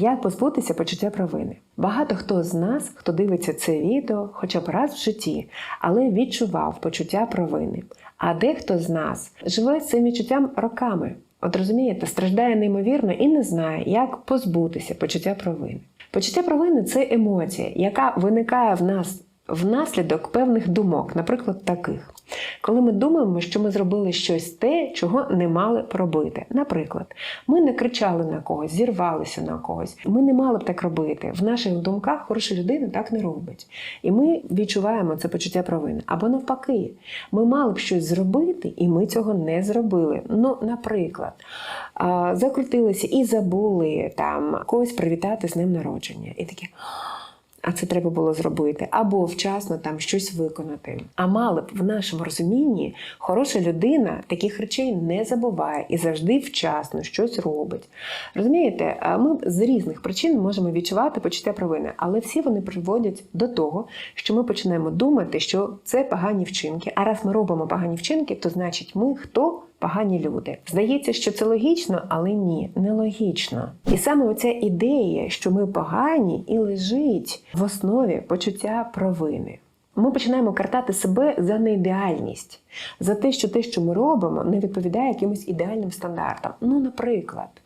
Як позбутися почуття провини? Багато хто з нас, хто дивиться це відео, хоча б раз в житті, але відчував почуття провини. А дехто з нас живе з цим відчуттям роками. От розумієте, страждає неймовірно і не знає, як позбутися почуття провини. Почуття провини це емоція, яка виникає в нас внаслідок певних думок, наприклад, таких. Коли ми думаємо, що ми зробили щось те, чого не мали б робити. Наприклад, ми не кричали на когось, зірвалися на когось. Ми не мали б так робити. В наших думках хороша людина так не робить. І ми відчуваємо це почуття провини. Або навпаки, ми мали б щось зробити, і ми цього не зробили. Ну, наприклад, закрутилися і забули там когось привітати з ним народження. І таке. А це треба було зробити, або вчасно там щось виконати. А мали б в нашому розумінні хороша людина таких речей не забуває і завжди вчасно щось робить. Розумієте, ми з різних причин можемо відчувати почуття провини, але всі вони приводять до того, що ми починаємо думати, що це погані вчинки. А раз ми робимо погані вчинки, то значить ми хто? Погані люди. Здається, що це логічно, але ні, нелогічно. І саме оця ідея, що ми погані, і лежить в основі почуття провини. Ми починаємо картати себе за неідеальність, за те, що те, що ми робимо, не відповідає якимось ідеальним стандартам. Ну, наприклад.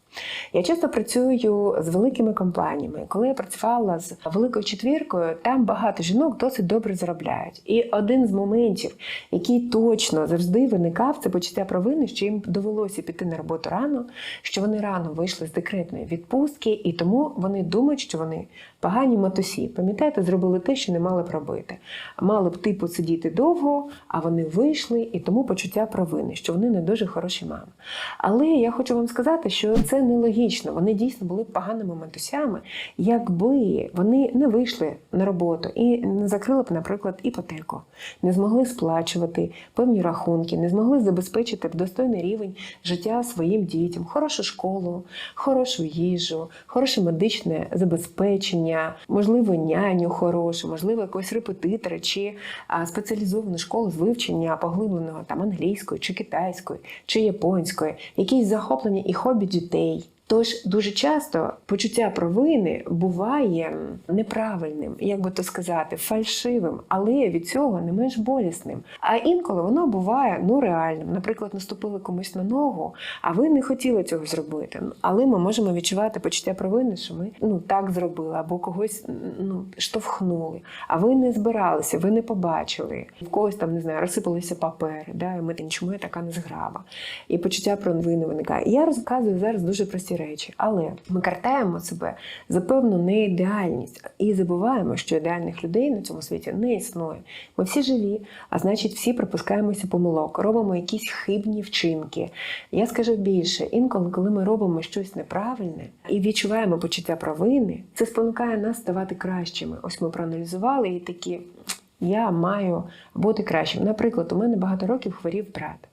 Я часто працюю з великими компаніями. Коли я працювала з великою четвіркою, там багато жінок досить добре заробляють. І один з моментів, який точно завжди виникав, це почуття провини, що їм довелося піти на роботу рано, що вони рано вийшли з декретної відпустки, і тому вони думають, що вони погані матусі. Пам'ятаєте, зробили те, що не мали б робити. Мали б типу сидіти довго, а вони вийшли, і тому почуття провини, що вони не дуже хороші мами. Але я хочу вам сказати, що це нелогічно. Вони дійсно були б поганими матусями, якби вони не вийшли на роботу і не закрили б, наприклад, іпотеку, не змогли сплачувати певні рахунки, не змогли забезпечити достойний рівень життя своїм дітям, хорошу школу, хорошу їжу, хороше медичне забезпечення, можливо, няню хорошу, можливо, якогось репетитора чи спеціалізовану школу з вивчення поглибленого там англійської, чи китайської, чи японської, якісь захоплення і хобі дітей. Тож дуже часто почуття провини буває неправильним, як би то сказати, фальшивим, але від цього не менш болісним. А інколи воно буває ну реальним. Наприклад, наступили комусь на ногу, а ви не хотіли цього зробити. Але ми можемо відчувати почуття провини, що ми ну так зробили, або когось ну штовхнули. А ви не збиралися, ви не побачили. В когось там не знаю, розсипалися папери. Да, і ми чому я така незграва. І почуття провини виникає. І я розказую зараз дуже прості речі, але ми картаємо себе за певну неідеальність і забуваємо, що ідеальних людей на цьому світі не існує. Ми всі живі, а значить, всі припускаємося помилок, робимо якісь хибні вчинки. Я скажу більше, інколи, коли ми робимо щось неправильне і відчуваємо почуття провини, це спонукає нас ставати кращими. Ось ми проаналізували і такі. Я маю бути кращим. Наприклад, у мене багато років хворів брат.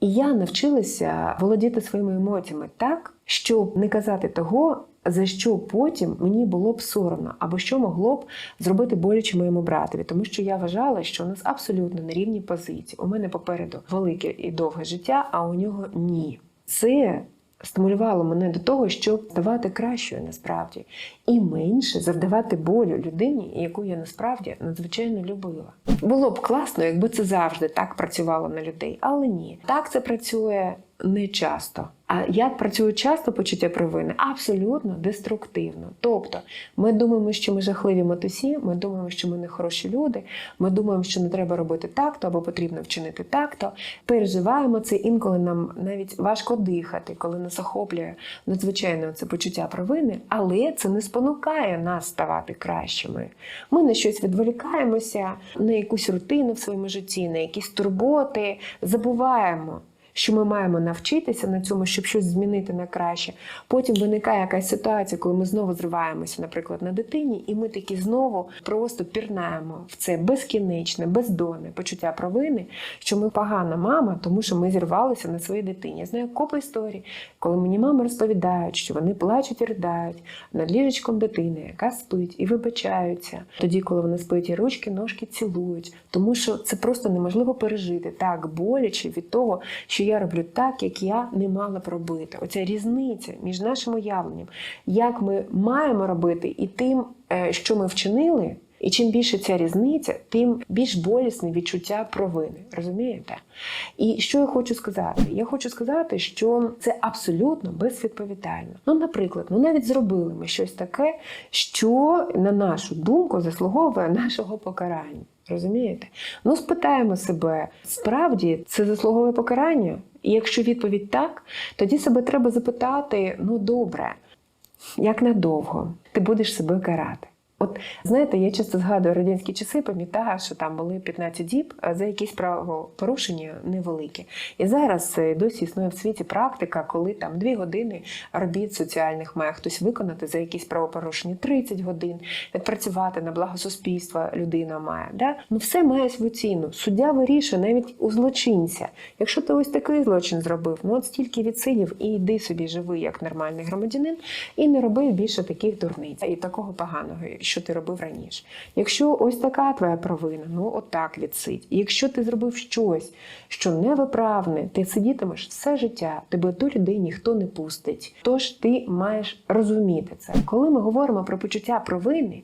І я навчилася володіти своїми емоціями так, щоб не казати того, за що потім мені було б соромно, або що могло б зробити боляче моєму братові, тому що я вважала, що у нас абсолютно на рівні позиції. У мене попереду велике і довге життя, а у нього ні. Це стимулювало мене до того, щоб ставати кращою насправді, і менше завдавати болю людині, яку я насправді надзвичайно любила. Було б класно, якби це завжди так працювало на людей, але ні, так це працює не часто. А як працює часто почуття провини? Абсолютно деструктивно. Тобто ми думаємо, що ми жахливі матусі, ми думаємо, що ми не хороші люди, ми думаємо, що не треба робити так-то або потрібно вчинити так-то. Переживаємо це, інколи нам навіть важко дихати, коли нас охоплює надзвичайно це почуття провини, але це не спонукає нас ставати кращими. Ми на щось відволікаємося, на якусь рутину в своєму житті, на якісь турботи, забуваємо що ми маємо навчитися на цьому, щоб щось змінити на краще. Потім виникає якась ситуація, коли ми знову зриваємося, наприклад, на дитині, і ми такі знову просто пірнаємо в це безкінечне, бездонне почуття провини, що ми погана мама, тому що ми зірвалися на своїй дитині. Я знаю купу історій, коли мені мами розповідають, що вони плачуть і riдають над ліжечком дитини, яка спить, і вибачаються. Тоді, коли вони спить, і ручки, ножки цілують, тому що це просто неможливо пережити так боляче від того, що що я роблю так, як я не мала б робити. Оця різниця між нашим уявленням, як ми маємо робити, і тим, е, що ми вчинили. І чим більше ця різниця, тим більш болісне відчуття провини. Розумієте? І що я хочу сказати? Я хочу сказати, що це абсолютно безвідповідально. Ну, наприклад, ну навіть зробили ми щось таке, що, на нашу думку, заслуговує нашого покарання. Розумієте? Ну, спитаємо себе, справді це заслуговує покарання? І якщо відповідь так, тоді себе треба запитати: ну добре, як надовго ти будеш себе карати? От знаєте, я часто згадую радянські часи, пам'ятаю, що там були 15 діб за якісь правопорушення невеликі. І зараз е, досі існує в світі практика, коли там 2 години робіт соціальних має хтось виконати за якісь правопорушення 30 годин, відпрацювати на благо суспільства людина має. Да? Ну все має свою ціну. Суддя вирішує навіть у злочинця. Якщо ти ось такий злочин зробив, ну от стільки відсидів і йди собі живи як нормальний громадянин, і не роби більше таких дурниць і такого поганого що ти робив раніше. Якщо ось така твоя провина, ну отак відсидь. І якщо ти зробив щось, що невиправне, ти сидітимеш все життя, тебе до людей ніхто не пустить. Тож ти маєш розуміти це. Коли ми говоримо про почуття провини,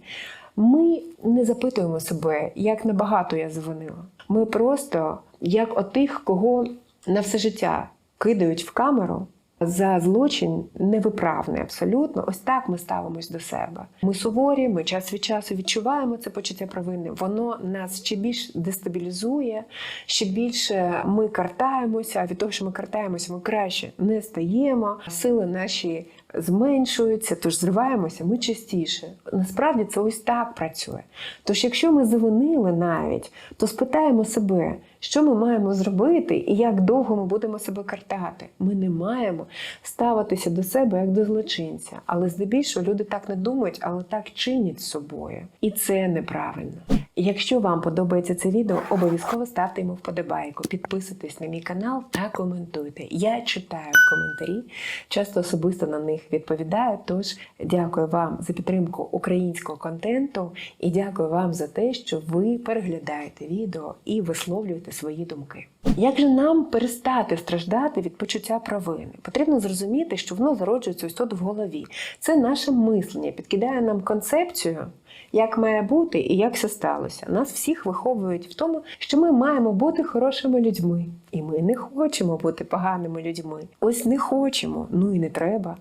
ми не запитуємо себе, як набагато я звинила. Ми просто як отих, кого на все життя кидають в камеру за злочин невиправний абсолютно. Ось так ми ставимось до себе. Ми суворі, ми час від часу відчуваємо це почуття провини. Воно нас ще більш дестабілізує, ще більше ми картаємося. А від того, що ми картаємося, ми краще не стаємо. Сили наші зменшуються, тож зриваємося ми частіше. Насправді це ось так працює. Тож, якщо ми завинили навіть, то спитаємо себе, що ми маємо зробити і як довго ми будемо себе картати. Ми не маємо ставитися до себе як до злочинця. Але здебільшого люди так не думають, але так чинять з собою. І це неправильно. Якщо вам подобається це відео, обов'язково ставте йому вподобайку, підписуйтесь на мій канал та коментуйте. Я читаю коментарі, часто особисто на них відповідаю. Тож дякую вам за підтримку українського контенту і дякую вам за те, що ви переглядаєте відео і висловлюєте свої думки. Як же нам перестати страждати від почуття провини? Потрібно зрозуміти, що воно зароджується ось тут в голові. Це наше мислення, підкидає нам концепцію як має бути і як все сталося. Нас всіх виховують в тому, що ми маємо бути хорошими людьми, і ми не хочемо бути поганими людьми. Ось не хочемо, ну і не треба.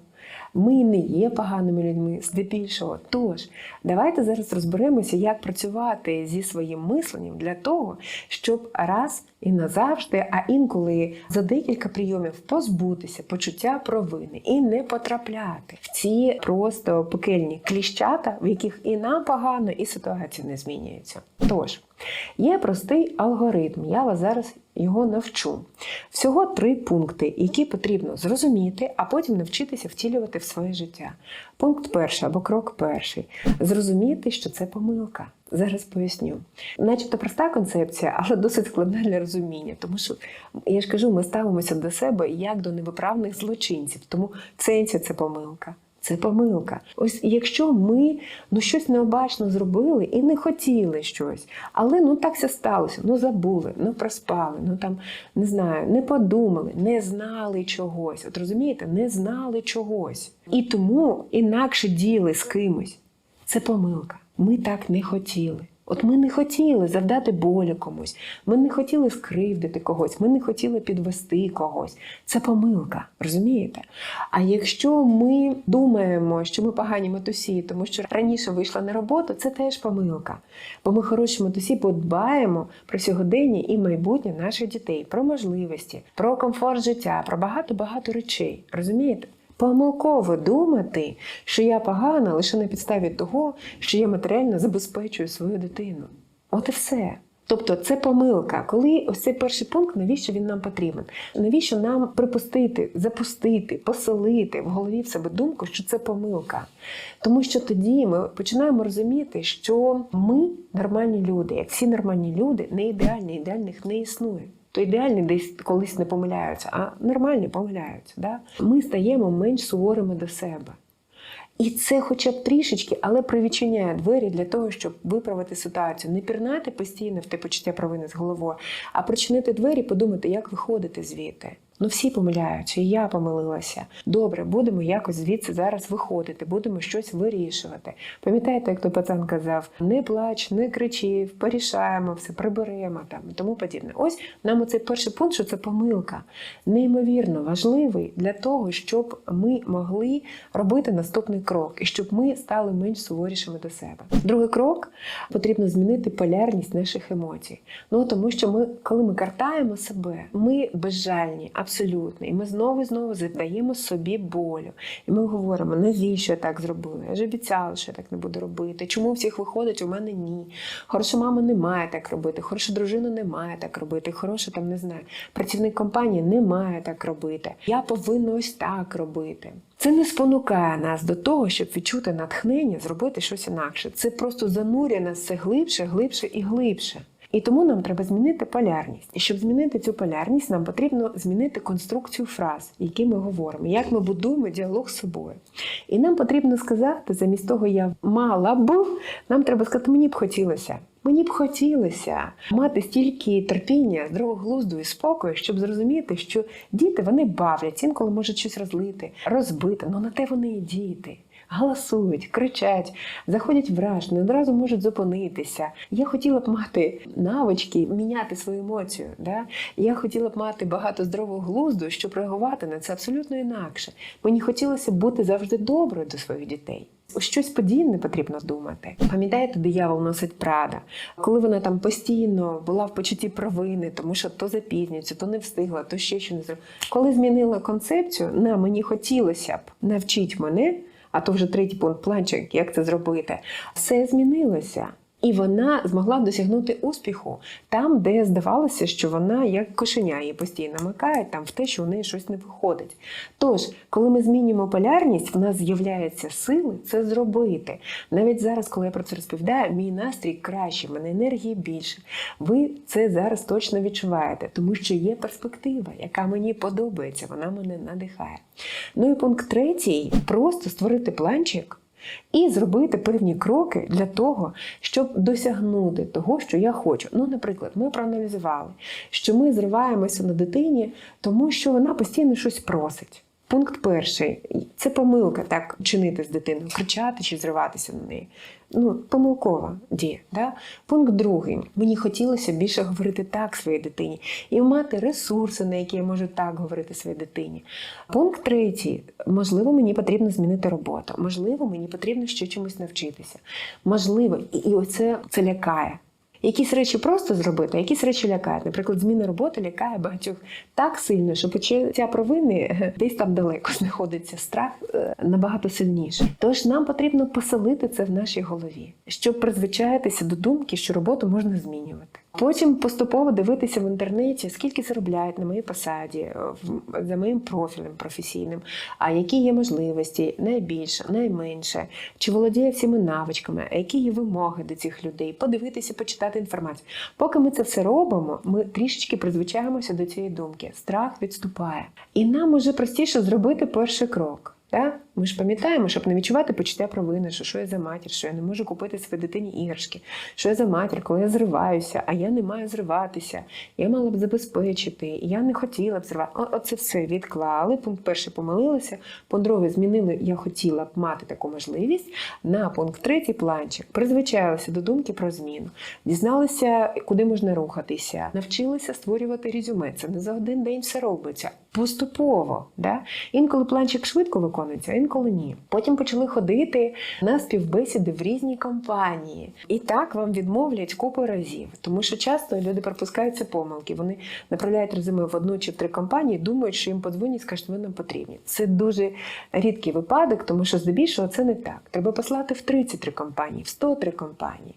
Ми не є поганими людьми здебільшого. Тож, давайте зараз розберемося, як працювати зі своїм мисленням для того, щоб раз і назавжди, а інколи за декілька прийомів позбутися почуття провини і не потрапляти в ці просто пекельні кліщата, в яких і нам погано, і ситуація не змінюється. Тож, є простий алгоритм, я вас зараз його навчу. Всього три пункти, які потрібно зрозуміти, а потім навчитися втілювати в своє життя. Пункт перший або крок перший зрозуміти, що це помилка. Зараз поясню. Начебто проста концепція, але досить складна для розуміння. Тому що, я ж кажу, ми ставимося до себе як до невиправних злочинців. Тому сенсі це помилка. Це помилка. Ось якщо ми ну щось необачно зробили і не хотіли щось, але ну так все сталося, ну забули, ну проспали, ну там не знаю, не подумали, не знали чогось. От розумієте, не знали чогось. І тому інакше діяли з кимось. Це помилка. Ми так не хотіли. От ми не хотіли завдати болю комусь, ми не хотіли скривдити когось, ми не хотіли підвести когось. Це помилка, розумієте? А якщо ми думаємо, що ми погані матусі, тому що раніше вийшла на роботу, це теж помилка. Бо ми хороші матусі подбаємо про сьогодення і майбутнє наших дітей, про можливості, про комфорт життя, про багато-багато речей. Розумієте? Помилково думати, що я погана лише на підставі того, що я матеріально забезпечую свою дитину. От і все. Тобто це помилка. Коли ось цей перший пункт, навіщо він нам потрібен? Навіщо нам припустити, запустити, поселити в голові в себе думку, що це помилка? Тому що тоді ми починаємо розуміти, що ми нормальні люди, як всі нормальні люди, не ідеальні, ідеальних не існує то ідеальні десь колись не помиляються, а нормальні помиляються. Да? Ми стаємо менш суворими до себе. І це хоча б трішечки, але привідчиняє двері для того, щоб виправити ситуацію. Не пірнати постійно в те почуття провини з головою, а причинити двері, подумати, як виходити звідти. Ну всі помиляються, і я помилилася. Добре, будемо якось звідси зараз виходити, будемо щось вирішувати. Пам'ятаєте, як той пацан казав: не плач, не кричи, порішаємо все, приберемо там і тому подібне. Ось нам оцей перший пункт, що це помилка, неймовірно важливий для того, щоб ми могли робити наступний крок і щоб ми стали менш суворішими до себе. Другий крок потрібно змінити полярність наших емоцій. Ну тому що ми, коли ми картаємо себе, ми безжальні, абсолютно, і ми знову і знову задаємо собі болю. І ми говоримо, навіщо я так зробила? Я ж обіцяла, що я так не буду робити. Чому у всіх виходить, у мене ні? Хороша мама не має так робити, хороша дружина не має так робити, хороша там не знаю, працівник компанії не має так робити. Я повинна ось так робити. Це не спонукає нас до того, щоб відчути натхнення, зробити щось інакше. Це просто занурює нас все глибше, глибше і глибше. І тому нам треба змінити полярність. І щоб змінити цю полярність, нам потрібно змінити конструкцію фраз, які ми говоримо, як ми будуємо діалог з собою. І нам потрібно сказати, замість того, я мала б, нам треба сказати, мені б хотілося. Мені б хотілося мати стільки терпіння, здорового глузду і спокою, щоб зрозуміти, що діти вони бавлять, інколи можуть щось розлити, розбити. Ну на те вони і діти. Галасують, кричать, заходять враж, не одразу можуть зупинитися. Я хотіла б мати навички міняти свою емоцію. Да? Я хотіла б мати багато здорового глузду, щоб реагувати на це абсолютно інакше. Мені хотілося бути завжди доброю до своїх дітей. Щось подібне потрібно думати. Пам'ятаєте, диявол носить прада, коли вона там постійно була в почутті провини, тому що то запізнюється, то не встигла, то ще що не зробила. Коли змінила концепцію, на мені хотілося б навчити мене, а то вже третій пункт планчик, як це зробити, все змінилося. І вона змогла досягнути успіху там, де здавалося, що вона як кошеня її постійно микає там в те, що у неї щось не виходить. Тож, коли ми змінюємо полярність, в нас з'являються сили це зробити. Навіть зараз, коли я про це розповідаю, мій настрій кращий, в мене енергії більше. Ви це зараз точно відчуваєте, тому що є перспектива, яка мені подобається, вона мене надихає. Ну і пункт третій просто створити планчик. І зробити певні кроки для того, щоб досягнути того, що я хочу. Ну, наприклад, ми проаналізували, що ми зриваємося на дитині, тому що вона постійно щось просить. Пункт перший це помилка так чинити з дитиною, кричати чи зриватися на неї. Ну, помилкова дія. Да? Пункт другий. Мені хотілося більше говорити так своїй дитині і мати ресурси, на які я можу так говорити своїй дитині. Пункт третій. Можливо, мені потрібно змінити роботу. Можливо, мені потрібно ще чомусь навчитися. Можливо, і, і оце це лякає. Якісь речі просто зробити, а якісь речі лякають. Наприклад, зміна роботи лякає багатьох так сильно, що почуття провини десь там далеко знаходиться. Страх е, набагато сильніше. Тож нам потрібно поселити це в нашій голові, щоб призвичаїтися до думки, що роботу можна змінювати. Потім поступово дивитися в інтернеті, скільки заробляють на моїй посаді, е, за моїм профілем професійним, а які є можливості, найбільше, найменше, чи володіє всіми навичками, а які є вимоги до цих людей, подивитися, почитати інформацію. Поки ми це все робимо, ми трішечки призвичаємося до цієї думки. Страх відступає. І нам уже простіше зробити перший крок. Да? Ми ж пам'ятаємо, щоб не відчувати почуття провини, що що я за матір, що я не можу купити своїй дитині іграшки, що я за матір, коли я зриваюся, а я не маю зриватися. Я мала б забезпечити, я не хотіла б зривати. Оце все відклали. Пункт перший помилилися, пункт другий змінили, я хотіла б мати таку можливість. На пункт третій планчик призвичаїлися до думки про зміну, дізналися, куди можна рухатися, навчилися створювати резюме. Це не за один день все робиться. Поступово, да? інколи планчик швидко виконується, інколи ні. Потім почали ходити на співбесіди в різні компанії. І так вам відмовлять купу разів, тому що часто люди пропускаються помилки. Вони направляють резюме в одну чи в три компанії, думають, що їм подзвонять, скажуть, ви нам потрібні. Це дуже рідкий випадок, тому що здебільшого це не так. Треба послати в 33 компанії, в 103 компанії,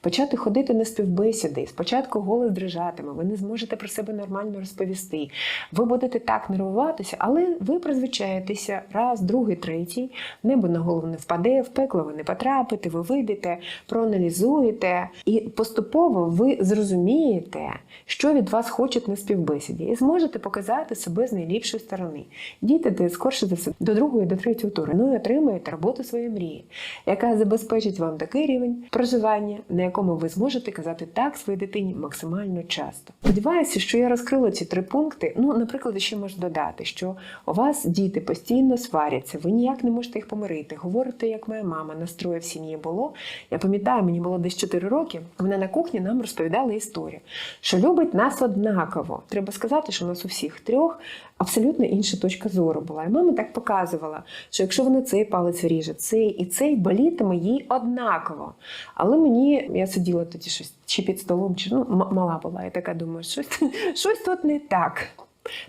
почати ходити на співбесіди. Спочатку голос дрижатиме, ви не зможете про себе нормально розповісти. Ви будете так нервуватися, але ви призвичаєтеся раз, другий, третій. Третій, небо на голову не впаде, в пекло ви не потрапите, ви вийдете, проаналізуєте, і поступово ви зрозумієте, що від вас хочуть на співбесіді, і зможете показати себе з найліпшої сторони. Дійдете скорше за все до другої, до третього туру. Ну і отримаєте роботу своєї мрії, яка забезпечить вам такий рівень проживання, на якому ви зможете казати так своїй дитині максимально часто. Сподіваюся, що я розкрила ці три пункти. Ну, наприклад, ще можу додати, що у вас діти постійно сваряться, ви ніяк не можете їх помирити. Говорите, як моя мама настрою в сім'ї було. Я пам'ятаю, мені було десь 4 роки. Вона на кухні нам розповідала історію, що любить нас однаково. Треба сказати, що у нас у всіх трьох абсолютно інша точка зору була. І мама так показувала, що якщо вона цей палець ріже, цей і цей болітиме їй однаково. Але мені я сиділа тоді щось чи під столом, чи ну мала була. Я така думаю, щось, щось тут не так.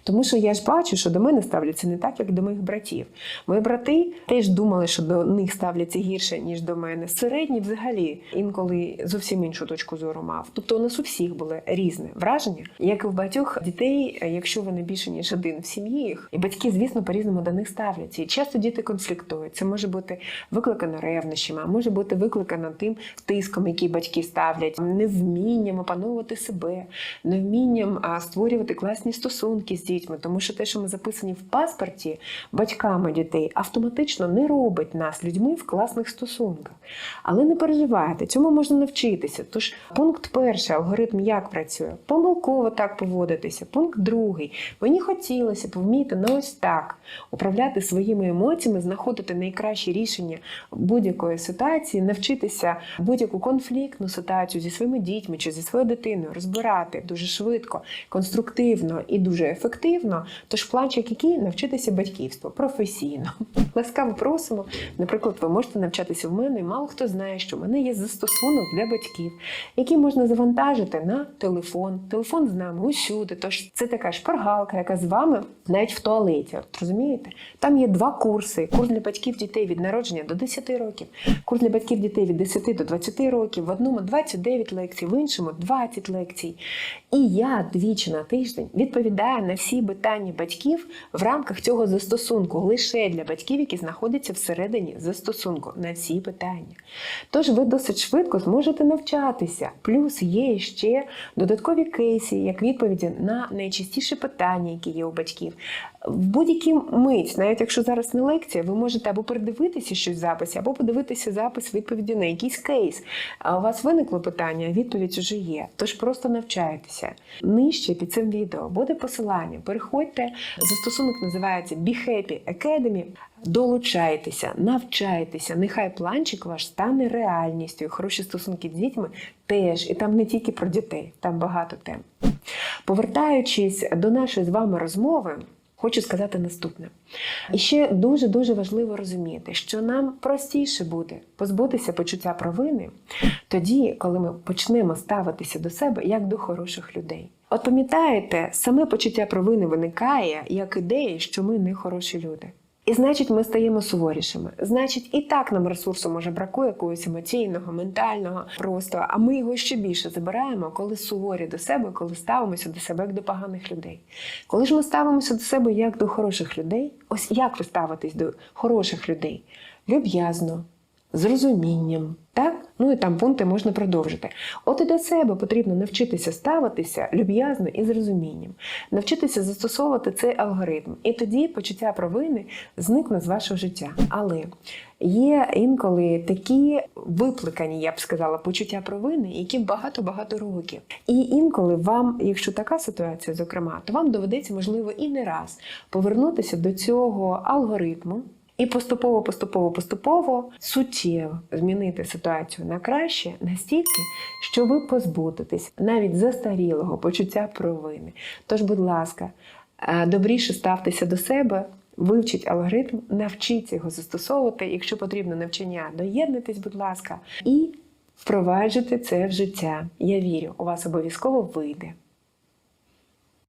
Тому що я ж бачу, що до мене ставляться не так, як до моїх братів. Мої брати теж думали, що до них ставляться гірше, ніж до мене. Середні взагалі інколи зовсім іншу точку зору мав. Тобто у нас у всіх було різне враження, як і в багатьох дітей, якщо вони більше ніж один в сім'ї їх, і батьки, звісно, по-різному до них ставляться. І часто діти конфліктують. Це може бути викликано ревнощами, може бути викликано тим тиском, який батьки ставлять, невмінням опановувати себе, невмінням створювати класні стосунки з дітьми, тому що те, що ми записані в паспорті батьками дітей, автоматично не робить нас людьми в класних стосунках. Але не переживайте, цьому можна навчитися. Тож пункт перший, алгоритм як працює, помилково так поводитися. Пункт другий. Мені хотілося б вміти на ось так управляти своїми емоціями, знаходити найкращі рішення будь-якої ситуації, навчитися будь-яку конфліктну ситуацію зі своїми дітьми чи зі своєю дитиною розбирати дуже швидко, конструктивно і дуже ефективно. Тож планчик який навчитися батьківству професійно. Ласкаво просимо. Наприклад, ви можете навчатися в мене, і мало хто знає, що в мене є застосунок для батьків, який можна завантажити на телефон. Телефон з нами усюди. Тож це така шпаргалка, яка з вами навіть в туалеті. От, розумієте? Там є два курси: курс для батьків дітей від народження до 10 років, курс для батьків дітей від 10 до 20 років. В одному 29 лекцій, в іншому 20 лекцій. І я двічі на тиждень відповідаю на всі питання батьків в рамках цього застосунку лише для батьків, які знаходяться всередині застосунку на всі питання. Тож ви досить швидко зможете навчатися. Плюс є ще додаткові кейси, як відповіді на найчастіші питання, які є у батьків. В будь-якій мить, навіть якщо зараз не лекція, ви можете або передивитися щось в записі, або подивитися запис відповіді на якийсь кейс. А у вас виникло питання, відповідь вже є. Тож просто навчайтеся. Нижче під цим відео буде посилання. Переходьте. Застосунок називається Be Happy Academy. Долучайтеся, навчайтеся. Нехай планчик ваш стане реальністю. Хороші стосунки з дітьми теж. І там не тільки про дітей, там багато тем. Повертаючись до нашої з вами розмови. Хочу сказати наступне. І ще дуже дуже важливо розуміти, що нам простіше буде позбутися почуття провини тоді, коли ми почнемо ставитися до себе як до хороших людей. От пам'ятаєте, саме почуття провини виникає як ідея, що ми не хороші люди. І значить, ми стаємо суворішими. Значить, і так нам ресурсу може бракує якогось емоційного, ментального просто. А ми його ще більше забираємо, коли суворі до себе, коли ставимося до себе як до поганих людей. Коли ж ми ставимося до себе як до хороших людей, ось як ви ставитесь до хороших людей? Люб'язно, з розумінням. Так? Ну і там пункти можна продовжити. От і до себе потрібно навчитися ставитися люб'язно і з розумінням, навчитися застосовувати цей алгоритм. І тоді почуття провини зникне з вашого життя. Але є інколи такі випликані, я б сказала, почуття провини, які багато-багато років. І інколи вам, якщо така ситуація, зокрема, то вам доведеться, можливо, і не раз повернутися до цього алгоритму. І поступово, поступово, поступово суттєво змінити ситуацію на краще настільки, що ви позбудетесь навіть застарілого почуття провини. Тож, будь ласка, е, добріше ставтеся до себе, вивчіть алгоритм, навчіться його застосовувати. Якщо потрібно навчання, доєднуйтесь, будь ласка, і впроваджуйте це в життя. Я вірю, у вас обов'язково вийде.